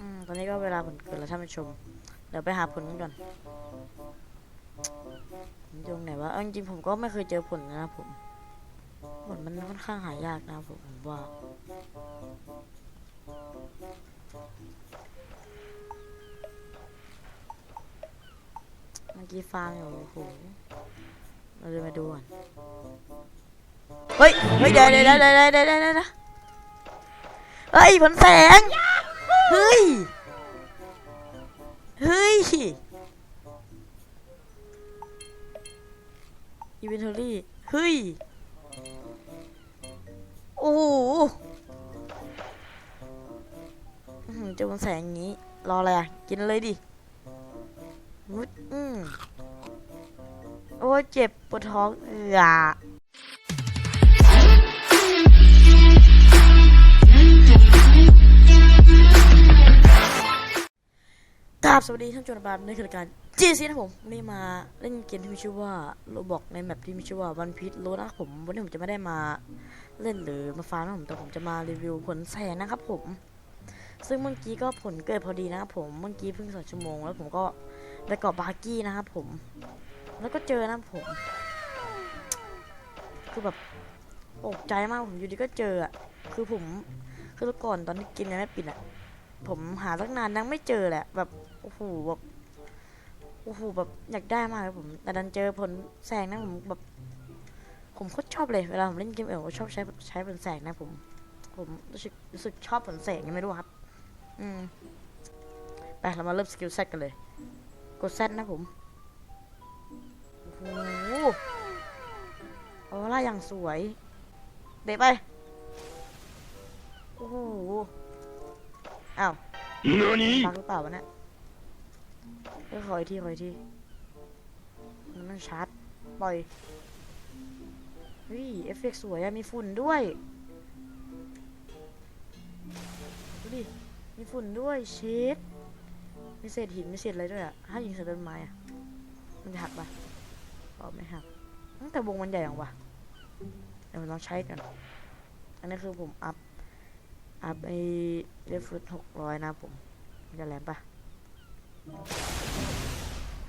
อืมตอนนี้ก็เวลาผลเกิดแล้วท่านผู้ชม เดี๋ยวไปหาผลกันก่อนผลอยู่ตรงไหนวะเอาจริงๆผมก็ไม่เคยเจอผลนะครับผม ผลมันค่อนข้างหายากนะครับผมผมว่าเมื่อกี้ฟางอยู่โอ้โหเราเลยมาดูก่อนเฮ้ย เฮ้ยเดี๋ยวเดี๋ยวเดี๋ยวเดี๋ยวเดี๋ยวเดี๋ยวเฮ้ยผลแสง เฮ้ย เฮ้ยอินเวนทอรี่ เฮ้ย โอ้โหเจอผลแสงอย่างนี้ รออะไรอะ กินเลยดิวุดอืมโอ้เจ็บปวดท้องเอือ ตราบสวัสดีท่านผู้ชมบาในคือการจีซีนะผมวันนี้มาเล่นเกมที่มีชื่อว่าโรบอกในแมปที่มีชื่อว่าวันพีชโลนะครับผม วันนี้ผมจะไม่ได้มาเล่นหรือมาฟาร์มนะผม แต่ผมจะมารีวิวผลแสงนะครับผม ซึ่งเมื่อกี้ก็ผลเกิดพอดีนะครับผม เมื่อกี้เพิ่งสองชั่วโมง แล้วผมก็ไปเกาะบาร์กี้นะครับผม แล้วก็เจอนะผม คือแบบตกใจมากผมอยู่ดีก็เจออะ คือผมคือก่อนตอนที่กินยังไม่ปิดอะ ผมหาตั้งนานยังไม่เจอแหละ แบบโอ้โหแบบโอ้โหแบบอยากได้มากเลยผมแต่ดันเจอผลแสงนะผมแบบ ผมโคตรชอบเลยเวลาผมเล่นเกมเอ๋อชอบใช้ใช้ผลแสงนะผม ผมรู้สึกรู้สึกชอบผลแสงยังไม่รู้ครับ อืมไปเรามาเริ่มสกิลเซตกันเลยกดเซตนะผมโอ้โหออร่าอย่างสวย เดะไปโอ้โห อ้าวฟังหรือเปล่าวะเนี่ยเออขออีกทีขออีกทีมันมันชาร์จปล่อยเฮ้ยเอฟเฟกต์สวยอะมีฝุ่นด้วยดูดิมีฝุ่นด้วยเชดมีเศษหินมีเศษอะไรด้วยอะถ้ายิงใส่ต้นไม้อะมันจะหักปะอ๋อไม่หักตั้งแต่วงมันใหญ่ยังวะเดี๋ยวผมลองใช้กัน อันนี้คือผมอัพ อัพไอเรฟฟุตหกร้อยนะผมจะแรงปะ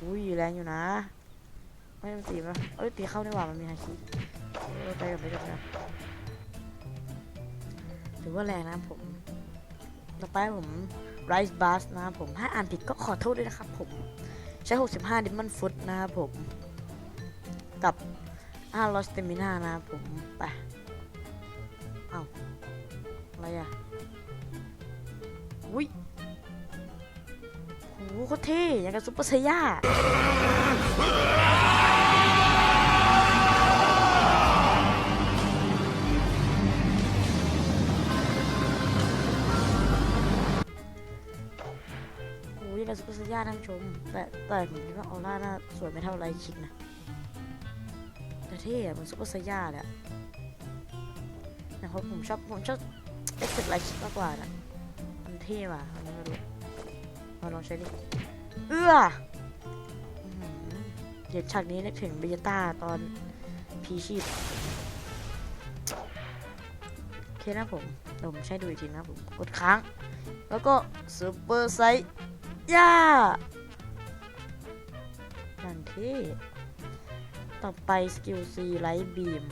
อุ้ยแรงอยู่นะ ไม่มันตีมั้ยเอ้ยตีเข้าได้หว่ามันมีฮาคิไปกันไปกันนะถือว่าแรงนะผม ต่อไปผม Rice Bus นะครับผมถ้าอ่านผิดก็ขอโทษด้วยนะครับผมใช้ 65 Diamond Foot นะครับผม กับ5 Stamina นะครับผม ไป เอาอะไรอะ อุ้ยโหโคตรเท่อย่างกับซุปเปอร์ไซย่าโอ้ยอย่างกับซุปเปอร์ไซย่าท่านผู้ชม แต่แต่ผมคิดว่าออร่าน่าสวยไม่เท่าไรคิกนะ แต่เท่อะเหมือนซุปเปอร์ไซย่าเลยอะแต่เพราะผมชอบผมชอบเอ็กซ์ไลชิกมากกว่านะ เท่ว่ะอันนี้มาดูมาลองใช้ดิ เอื้อเดี๋ยวฉากนี้นึกถึงเบยต้าตอนพีชีพโอเคนะผมเดี๋ยวผมใช้ดูอีกทีนะผม กดค้าง แล้วก็ซูเปอร์ไซย่าอย่างเท่ต่อไปสกิล C ไลท์บีม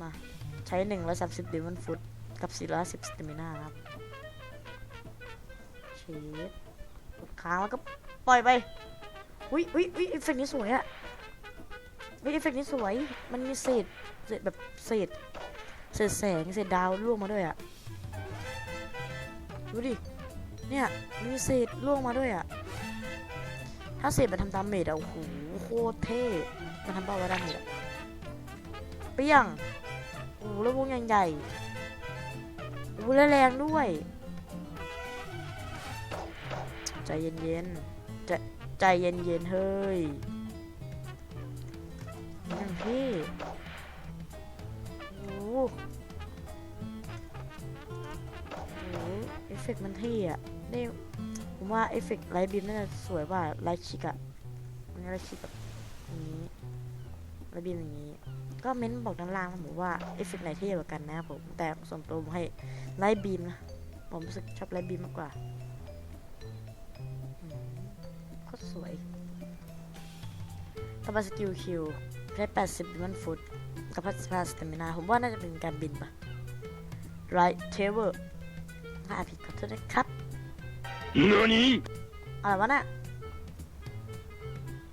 มา ใช้1 3 0ดิมันฟุต กับ 410สเตมินาครับเชดกดค้างแล้วก็ปล่อยไป อุ้ยอุ้ยอุ้ยเอฟเฟกต์นี้สวยอะอุ้ยเอฟเฟกต์นี้สวย มันมีเศษเศษแบบเศษเศษแสงเศษดาวร่วงมาด้วยอะดูดิ เนี่ยมีเศษร่วงมาด้วยอะถ้าเศษมันทำดาเมจอะโอ้โหโคตรเท่ มันทำเป้าว่าดาเมจอะเปี้ยงโอ้โหแล้ววงใหญ่ๆ อ้โหแล้วแรงด้วย ใจเย็นๆใจใจเย็นๆเฮ้ยนั่นพี่โอ้โหเอฟเฟกต์มันเท่อะนี่ผมว่าเอฟเฟกต์ไลท์บีมน่าจะสวยกว่าไลท์ชิกอะอันไลท์ชิกแบบอย่างนี้ ไลท์บีมอย่างนี้ ก็เม้นบอกด้านล่างนะผมว่าเอฟเฟกต์ไหนเท่กว่ากันนะครับผม แต่ส่วนตัวผมให้ไลท์บีมนะ ผมรู้สึกชอบไลท์บีมมากกว่าอืมโคตรสวยต่อไปสกิลคิวใช้80ดิมันฟุตกับพัฒนาสเตมินา ผมว่าน่าจะเป็นการบินปะไรเทเวอร์ถ้าอ่านผิดขอโทษนะครับ何อะไรวะน่ะ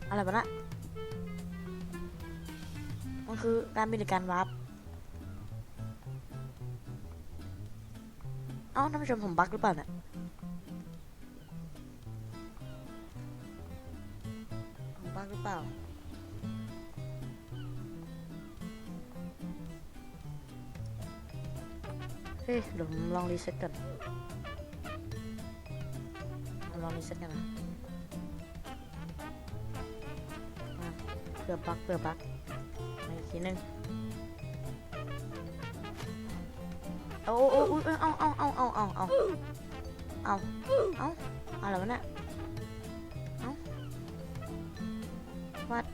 อะไรวะน่ะ มันคือการบินหรือการวาร์ปเอ้าท่านผู้ชมผมบั๊กหรือเปล่าเนี่ยผมบั๊กหรือเปล่าเฮ้ยเดี๋ยวผมลองรีเซ็ตก่อนลองรีเซ็ตกันนะเผื่อบบั๊กเผื่อบบั๊ก ทีหนึงเอาเอาเอาเอาเอาเอาเอาเอาเอาเอาเอาอะไรวะเนี่ยเอาวัด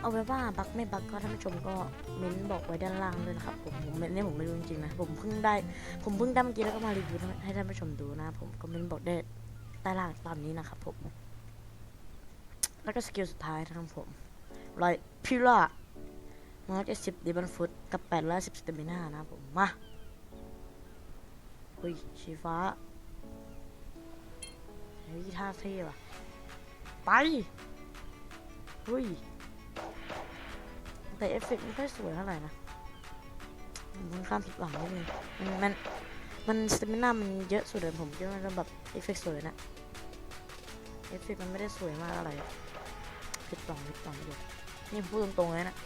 เอาไว้ว่าบักไม่บักก็ท่านผู้ชมก็เม้นบอกไว้ด้านล่างด้วยนะครับผมผมเนี่ยผมไม่รู้จริงๆนะผมเพิ่งได้ผมเพิ่งได้เมื่อกี้แล้วก็มารีวิวให้ท่านผู้ชมดูนะ ผมก็เม้นบอกได้ใต้ล่างตอนนี้นะครับผมแล้วก็สกิลสุดท้ายนะครับผม รอยพิล่ามันจะสิบดิบันฟุตกับแปดร้อยสิบสเตมิน่านะผม มาอุ้ยชีฟ้าเฮ้ยท่าเท่ว่ะ ไปอุ้ย แต่เอฟเฟกต์ไม่ค่อยสวยเท่าไหร่นะมค่อนข้างผิดหวังนิดนึงมันมัน มันสเตมิน่ามันเยอะสุดเลยผมคิดว่ามันแบบเอฟเฟกต์สวยนะ เอฟเฟกต์มันไม่ได้สวยมากอะไรผิดหวังผิดหวังอยู่ นี่ผมพูดตรงๆเลยนะ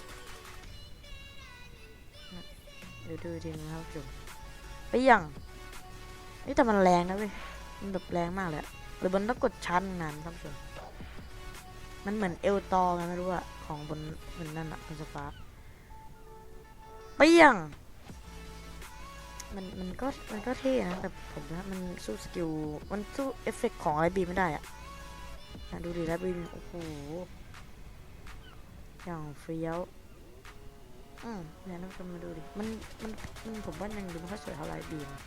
นะเดี๋ยวดูอีกทีนะครับผมไปยังนี่แต่มันแรงนะเว้ยมันแบบแรงมากเลยหรือมันต้องกดชั้นนานท่านผู้ชมมันเหมือนเอลตอไงไม่รู้อะของบนบนนั่นอะบนสปาร์ไปยังมันมันก็มันก็เท่นะ แต่ผมว่ามันสู้สกิล มันสู้เอฟเฟกต์ของไรบีไม่ได้อะอะดูดิไรบีโอ้โห อย่างเฟี้ยวอืมเนี่ยน้องคนมาดูดิ มัน มัน มันผมว่ายังดูไม่ค่อยสวยเท่าไรบีนะ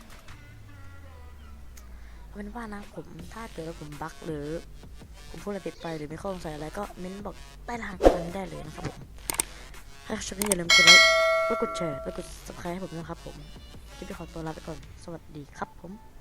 เอาเป็นว่านะผมถ้าเกิดว่าผมบั๊กหรือ ผมพูดอะไรผิดไปหรือไม่ข้อสงสัยอะไรก็เม้นบอกใต้ล่างกันได้เลยนะครับผมถ้าชอบก็อย่าลืมกดไลค์แล้วกดแชร์แล้วกด subscribe ให้ผมด้วยนะครับผมคลิปนี้ขอตัวลาไปก่อน สวัสดีครับผม